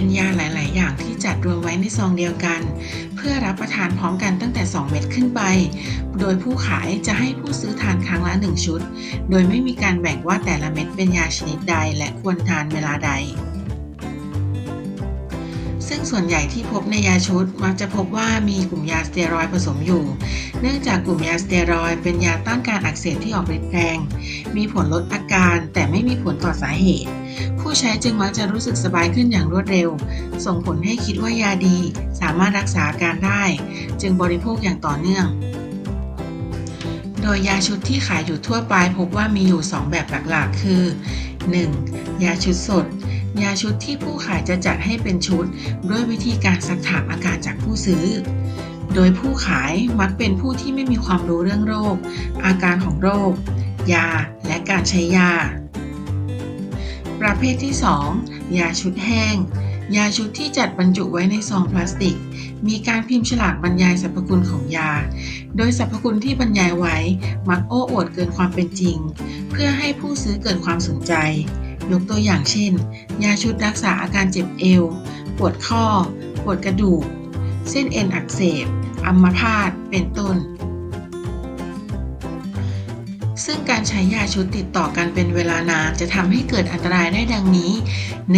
เป็นยาหลาย ๆ อย่างที่จัดรวมไว้ในซองเดียวกัน เพื่อรับประทานพร้อมกันตั้งแต่ 2 เม็ดขึ้นไป โดยผู้ขายจะให้ผู้ซื้อทานครั้งละ 1 ชุด โดยไม่มีการแบ่งว่าแต่ละเม็ดเป็นยาชนิดใดและควรทานเวลาใด ซึ่งส่วนใหญ่ที่พบในยาชุดมักจะพบว่ามีกลุ่มยาสเตียรอยผสมอยู่ เนื่องจากกลุ่มยาสเตียรอยเป็นยาต้านการอักเสบที่ออกฤทธิ์แรง มีผลลดอาการแต่ไม่มีผลต่อสาเหตุ ผู้ใช้จึงมักจะรู้สึกสบายขึ้นอย่างรวดเร็ว ส่งผลให้คิดว่ายาดี สามารถรักษาอาการได้ จึงบริโภคอย่างต่อเนื่องโดยยาชุดที่ขายอยู่ทั่วไปพบว่ามีอยู่ 2 แบบหลักๆ คือ 1. ยาชุดสด ยาชุดที่ผู้ขายจะจัดให้เป็นชุด ด้วยวิธีการซักถามอาการจากผู้ซื้อ โดยผู้ขายมักเป็นผู้ที่ไม่มีความรู้เรื่องโรค อาการของโรค ยา และการใช้ยา ประเภทที่ 2 ยาชุดแห้ง ยาชุดที่จัดบรรจุไว้ในซองพลาสติก มีการพิมพ์ฉลากบรรยายสรรพคุณของยา โดยสรรพคุณที่บรรยายไว้มักโอ้อวดเกินความเป็นจริง เพื่อให้ผู้ซื้อเกิดความสนใจ ยกตัวอย่างเช่น ยาชุดรักษาอาการเจ็บเอว ปวดข้อ ปวดกระดูก เส้นเอ็นอักเสบอัมพาต เป็นต้น ซึ่งการใช้ยาชุดติดต่อกันเป็นเวลานานจะทำให้เกิดอันตรายได้ดังนี้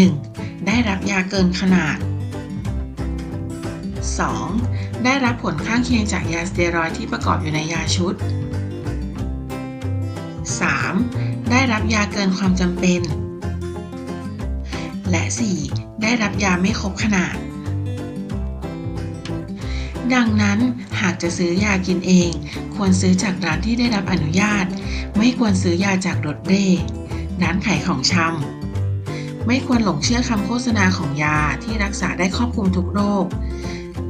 1. ได้รับยาเกินขนาด 2. ได้รับผลข้างเคียงจากยาสเตียรอยที่ประกอบอยู่ในยาชุด 3. ได้รับยาเกินความจำเป็น และ 4. ได้รับยาไม่ครบขนาด ดังนั้นหากจะซื้อยากินเอง ควรซื้อจากร้านที่ได้รับอนุญาต ไม่ควรซื้อยาจากรถเร่ร้านขายของชำไม่ควรหลงเชื่อคำโฆษณาของยาที่รักษาได้ครอบคลุมทุกโรค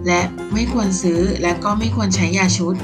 และไม่ควรซื้อและก็ไม่ควรใช้ยาชุด